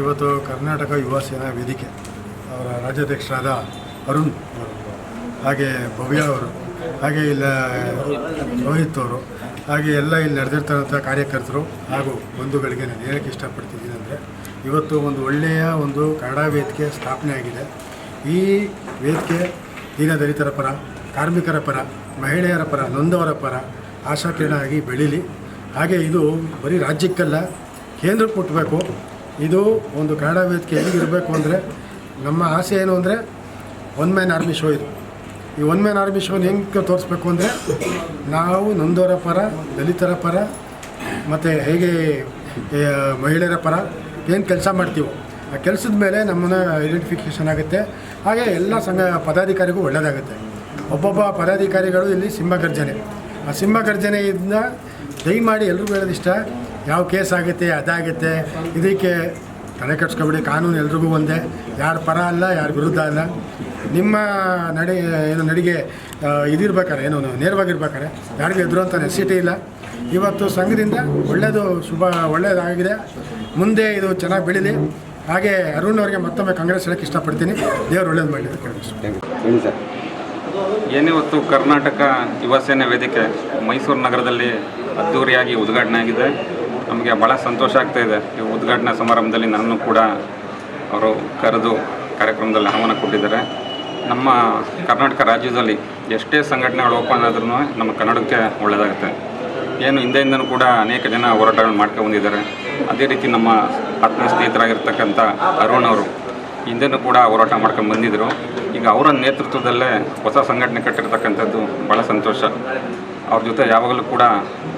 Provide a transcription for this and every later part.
ಇವತ್ತು ಕರ್ನಾಟಕ ಯುವ ಸೇನಾ ವೇದಿಕೆ ಅವರ ರಾಜ್ಯಾಧ್ಯಕ್ಷರಾದ ಅರುಣ್ ಹಾಗೆ ಭವ್ಯ ಅವರು, ಹಾಗೆ ಇಲ್ಲ ರೋಹಿತ್ ಅವರು, ಹಾಗೆ ಎಲ್ಲ ಇಲ್ಲಿ ನಡೆದಿರ್ತಕ್ಕಂಥ ಕಾರ್ಯಕರ್ತರು ಹಾಗೂ ಬಂಧುಗಳಿಗೆ ನಾನು ಹೇಳಕ್ಕೆ ಇಷ್ಟಪಡ್ತಿದ್ದೀನಿ ಅಂದರೆ, ಇವತ್ತು ಒಂದು ಒಳ್ಳೆಯ ಒಂದು ಕನ್ನಡ ವೇದಿಕೆ ಸ್ಥಾಪನೆ ಆಗಿದೆ ಈ ವೇದಿಕೆ ದೀನ ದಲಿತರ ಪರ, ಕಾರ್ಮಿಕರ ಪರ ಮಹಿಳೆಯರ ಪರ, ನೊಂದವರ ಪರ ಆಶಾಕಿರಣ ಆಗಿ ಬೆಳೀಲಿ. ಹಾಗೆ ಇದು ಬರೀ ರಾಜ್ಯಕ್ಕಲ್ಲ, ಕೇಂದ್ರಕ್ಕೆ ಕೊಟ್ಟಬೇಕು ಇದು ಒಂದು ಕನ್ನಡ ವೇದಿಕೆ ಹೇಗಿರಬೇಕು ಅಂದರೆ, ನಮ್ಮ ಆಸೆ ಏನು ಅಂದರೆ, ಒನ್ ಮ್ಯಾನ್ ಆರ್ಮಿ ಶೋ ಇದು. ಈ ಒನ್ ಮ್ಯಾನ್ ಆರ್ಮಿ ಶೋನ ಹೆಂಗೆ ತೋರಿಸ್ಬೇಕು ಅಂದರೆ, ನಾವು ನೊಂದವರ ಪರ, ದಲಿತರ ಪರ, ಮತ್ತು ಹೇಗೆ ಮಹಿಳೆಯರ ಪರ ಏನು ಕೆಲಸ ಮಾಡ್ತೀವೋ, ಆ ಕೆಲಸದ ಮೇಲೆ ನಮ್ಮನ್ನ ಐಡೆಂಟಿಫಿಕೇಷನ್ ಆಗುತ್ತೆ. ಹಾಗೆ ಎಲ್ಲ ಸಂಘ ಪದಾಧಿಕಾರಿಗೂ ಒಳ್ಳೆಯದಾಗುತ್ತೆ ಒಬ್ಬೊಬ್ಬ ಪದಾಧಿಕಾರಿಗಳು ಇಲ್ಲಿ ಸಿಂಹಗರ್ಜನೆ. ಆ ಸಿಂಹಗರ್ಜನೆಯಿಂದ ದಯಮಾಡಿ ಎಲ್ರಿಗೂ ಹೇಳೋದಿಷ್ಟ ಯಾವ ಕೇಸ್ ಆಗುತ್ತೆ, ಅದಾಗುತ್ತೆ, ಇದಕ್ಕೆ ತಲೆ ಕಟ್ಸ್ಕೊಬಿಡಿ ಕಾನೂನು ಎಲ್ರಿಗೂ ಒಂದೇ, ಯಾರು ಪರ ಅಲ್ಲ, ಯಾರ ವಿರುದ್ಧ ಅಲ್ಲ. ನಿಮ್ಮ ನಡೆ, ಏನು ನಡಿಗೆ ಇದಿರ್ಬೇಕಾರೆ, ಏನು ನೇರವಾಗಿರ್ಬೇಕಾರೆ, ಯಾರಿಗೂ ಅಂತ ನೆಸಿಟಿ ಇಲ್ಲ. ಇವತ್ತು ಸಂಘದಿಂದ ಒಳ್ಳೆಯದು ಶುಭ ಒಳ್ಳೆಯದಾಗಿದೆ ಮುಂದೆ ಇದು ಚೆನ್ನಾಗಿ ಬೆಳೀಲಿ. ಹಾಗೆ ಅರುಣ್ ಅವರಿಗೆ ಮತ್ತೊಮ್ಮೆ ಕಾಂಗ್ರೆಸ್ ಹೇಳಕ್ಕೆ ಇಷ್ಟಪಡ್ತೀನಿ. ದೇವರು ಒಳ್ಳೇದು ಮಾಡಲಿ ಸರ್ ಏನಿವತ್ತು ಕರ್ನಾಟಕ ಯುವಸೇನೆ ವೇದಿಕೆ ಮೈಸೂರು ನಗರದಲ್ಲಿ ಅದ್ದೂರಿಯಾಗಿ ಉದ್ಘಾಟನೆ ಆಗಿದೆ. ನಮಗೆ ಭಾಳ ಸಂತೋಷ ಆಗ್ತಾ ಇದೆ. ಈ ಉದ್ಘಾಟನಾ ಸಮಾರಂಭದಲ್ಲಿ ನನ್ನನ್ನು ಕೂಡ ಅವರು ಕರೆದು ಕಾರ್ಯಕ್ರಮದಲ್ಲಿ ಆಹ್ವಾನ ಕೊಟ್ಟಿದ್ದಾರೆ. ನಮ್ಮ ಕರ್ನಾಟಕ ರಾಜ್ಯದಲ್ಲಿ ಎಷ್ಟೇ ಸಂಘಟನೆಗಳು ಓಪನ್ ಆದ್ರೂ ನಮ್ಮ ಕನ್ನಡಕ್ಕೆ ಒಳ್ಳೆಯದಾಗುತ್ತೆ. ಏನು ಹಿಂದೆಯಿಂದನೂ ಕೂಡ ಅನೇಕ ಜನ ಹೋರಾಟಗಳು ಮಾಡ್ಕೊಂಡು ಬಂದಿದ್ದಾರೆ. ಅದೇ ರೀತಿ ನಮ್ಮ ಆತ್ಮ ಸ್ನೇಹಿತರಾಗಿರ್ತಕ್ಕಂಥ ಅರುಣ್ ಅವರು ಹಿಂದೆನೂ ಕೂಡ ಹೋರಾಟ ಮಾಡ್ಕೊಂಡು ಬಂದಿದ್ದರು. ಈಗ ಅವರ ನೇತೃತ್ವದಲ್ಲೇ ಹೊಸ ಸಂಘಟನೆ ಕಟ್ಟಿರ್ತಕ್ಕಂಥದ್ದು ಭಾಳ ಸಂತೋಷ. ಅವ್ರ ಜೊತೆ ಯಾವಾಗಲೂ ಕೂಡ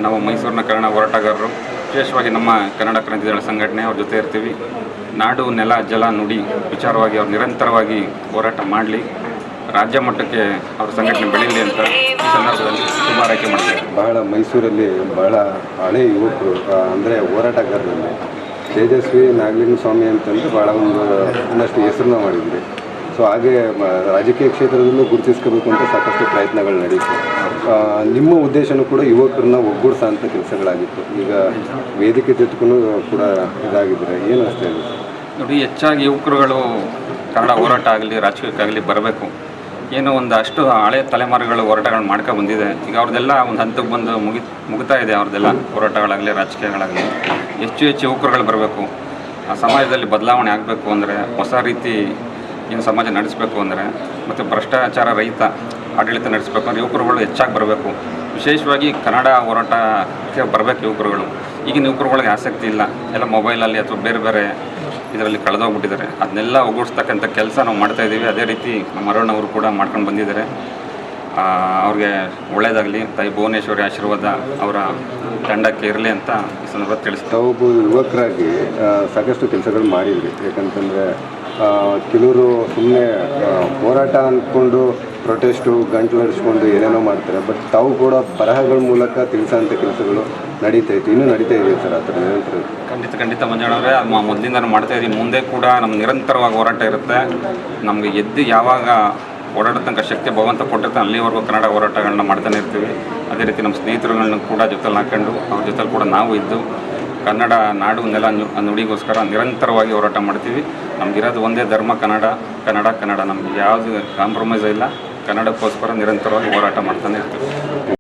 ನಾವು ಮೈಸೂರಿನ ಕನ್ನಡ ಹೋರಾಟಗಾರರು, ವಿಶೇಷವಾಗಿ ನಮ್ಮ ಕನ್ನಡ ಕ್ರಾಂತಿದಳ ಸಂಘಟನೆ ಅವ್ರ ಜೊತೆ ಇರ್ತೀವಿ. ನಾಡು, ನೆಲ, ಜಲ, ನುಡಿ ವಿಚಾರವಾಗಿ ಅವ್ರು ನಿರಂತರವಾಗಿ ಹೋರಾಟ ಮಾಡಲಿ. ರಾಜ್ಯ ಮಟ್ಟಕ್ಕೆ ಅವ್ರ ಸಂಘಟನೆ ಬೆಳೀಲಿ ಅಂತ ಈ ಸಂದರ್ಭದಲ್ಲಿ ತುಂಬ ಆರೈಕೆ ಮಾಡ್ತೇವೆ ಬಹಳ ಮೈಸೂರಲ್ಲಿ ಬಹಳ ಹಳೆ ಯುವಕರು ಅಂದರೆ ಹೋರಾಟಗಾರರಲ್ಲಿ. ತೇಜಸ್ವಿ ನಾಗಲಿಂಗ ಸ್ವಾಮಿ ಅಂತಂದು ಭಾಳ ಒಂದು ಒಂದಷ್ಟು ಹೆಸರನ್ನ ಮಾಡಿದ್ರಿ. ಸೊ ಹಾಗೆ ರಾಜಕೀಯ ಕ್ಷೇತ್ರದಲ್ಲೂ ಗುರುತಿಸ್ಕೋಬೇಕು ಅಂತ ಸಾಕಷ್ಟು ಪ್ರಯತ್ನಗಳು ನಡೀತು ನಿಮ್ಮ ಉದ್ದೇಶನೂ ಕೂಡ ಯುವಕರನ್ನ ಒಗ್ಗೂಡಿಸೋ ಅಂಥ ಕೆಲಸಗಳಾಗಿತ್ತು. ಈಗ ವೇದಿಕೆ ಜೊತೆಗೂ ಕೂಡ ಇದಾಗಿದ್ದರೆ ಏನು ಅಷ್ಟೇ ನೋಡಿ, ಹೆಚ್ಚಾಗಿ ಯುವಕರುಗಳು ಕನ್ನಡ ಹೋರಾಟ ಆಗಲಿ, ರಾಜಕೀಯಕ್ಕಾಗಲಿ ಬರಬೇಕು. ಏನೋ ಒಂದು ಅಷ್ಟು ಹಳೆ ತಲೆಮಾರುಗಳು ಹೋರಾಟಗಳು ಮಾಡ್ಕೊಂಡು ಬಂದಿದೆ. ಈಗ ಅವ್ರದ್ದೆಲ್ಲ ಒಂದು ಹಂತಕ್ಕೆ ಬಂದು ಮುಗಿ, ಮುಗಿತಾ ಇದೆ ಅವ್ರದ್ದೆಲ್ಲ ಹೋರಾಟಗಳಾಗಲಿ, ರಾಜಕೀಯಗಳಾಗಲಿ. ಹೆಚ್ಚು ಹೆಚ್ಚು ಯುವಕರುಗಳು ಬರಬೇಕು. ಆ, ಸಮಾಜದಲ್ಲಿ ಬದಲಾವಣೆ ಆಗಬೇಕು ಅಂದರೆ ಹೊಸ ರೀತಿ ಏನು ಸಮಾಜ ನಡೆಸಬೇಕು ಅಂದರೆ ಮತ್ತು ಭ್ರಷ್ಟಾಚಾರ ರಹಿತ ಆಡಳಿತ ನಡೆಸಬೇಕು ಅಂದರೆ ಯುವಕರುಗಳು ಹೆಚ್ಚಾಗಿ ಬರಬೇಕು. ವಿಶೇಷವಾಗಿ ಕನ್ನಡ ಹೋರಾಟಕ್ಕೆ ಬರಬೇಕು ಯುವಕರುಗಳು. ಈಗಿನ ಯುವಕರುಗಳಿಗೆ ಆಸಕ್ತಿ ಇಲ್ಲ. ಎಲ್ಲ ಮೊಬೈಲಲ್ಲಿ ಅಥವಾ ಬೇರೆ ಬೇರೆ ಇದರಲ್ಲಿ ಕಳೆದೋಗ್ಬಿಟ್ಟಿದ್ದಾರೆ. ಅದನ್ನೆಲ್ಲ ಒಗ್ಗೂಡಿಸ್ತಕ್ಕಂಥ ಕೆಲಸ ನಾವು ಮಾಡ್ತಾ ಇದ್ದೀವಿ. ಅದೇ ರೀತಿ ನಮ್ಮ ಅರುಣ್ ಅವರು ಕೂಡ ಮಾಡ್ಕೊಂಡು ಬಂದಿದ್ದಾರೆ. ಅವ್ರಿಗೆ ಒಳ್ಳೆಯದಾಗಲಿ ತಾಯಿ ಭುವನೇಶ್ವರಿ ಆಶೀರ್ವಾದ ಅವರ ತಂಡಕ್ಕೆ ಇರಲಿ ಅಂತ ಈ ಸಂದರ್ಭ ತಿಳಿಸ್ತಾ ಒಬ್ಬ ಯುವಕರಾಗಿ ಸಾಕಷ್ಟು ಕೆಲಸಗಳು ಮಾಡಿದ್ರಿ. ಯಾಕಂತಂದರೆ ಕೆಲವರು ಸುಮ್ಮನೆ ಹೋರಾಟ ಅಂದ್ಕೊಂಡು ಪ್ರೊಟೆಸ್ಟು ಗಂಟಲು ಹರಿಸ್ಕೊಂಡು ಏನೇನೋ ಮಾಡ್ತಾರೆ. ಬಟ್ ತಾವು ಕೂಡ ಬರಹಗಳ ಮೂಲಕ ತಿಳಿಸೋಂಥ ಕೆಲಸಗಳು ನಡೀತಾ ಇತ್ತು. ಇನ್ನೂ ನಡೀತಾ ಇದೆ ಸರ್ ಆ ನಿರಂತರ? ಖಂಡಿತ ಖಂಡಿತ ಮಂಜಾಣವ್ರೆ ಮೊದಲಿಂದ ಮಾಡ್ತಾ ಇದ್ದೀವಿ. ಮುಂದೆ ಕೂಡ ನಮ್ಮ ನಿರಂತರವಾಗಿ ಹೋರಾಟ ಇರುತ್ತೆ. ನಮಗೆ ಎದ್ದು ಯಾವಾಗ ಓಡಾಡೋ ಶಕ್ತಿ, ಭಗವಂತ ಕೊಟ್ಟಿರ್ತಾನೆ, ಅಲ್ಲಿವರೆಗೂ ಕನ್ನಡ ಹೋರಾಟಗಳನ್ನ ಮಾಡ್ತಾನೆ ಇರ್ತೀವಿ. ಅದೇ ರೀತಿ ನಮ್ಮ ಸ್ನೇಹಿತರುಗಳನ್ನ ಕೂಡ ಜೊತೆಲಿ ಹಾಕೊಂಡು, ಅವ್ರ ಜೊತೆಲಿ ಕೂಡ ನಾವು ಇದ್ದು ಕನ್ನಡ ನಾಡು ನೆಲ ನುಡಿಗೋಸ್ಕರ ನಿರಂತರವಾಗಿ ಹೋರಾಟ ಮಾಡ್ತೀವಿ. ನಮ್ಗಿರೋದು ಒಂದೇ ಧರ್ಮ, ಕನ್ನಡ. ಕನ್ನಡ ಕನ್ನಡ. ನಮ್ಗೆ ಯಾವುದು ಕಾಂಪ್ರಮೈಸ್ ಇಲ್ಲ. ಕನ್ನಡಕ್ಕೋಸ್ಕರ ನಿರಂತರವಾಗಿ ಹೋರಾಟ ಮಾಡ್ತಾನೆ ಇರ್ತೀವಿ.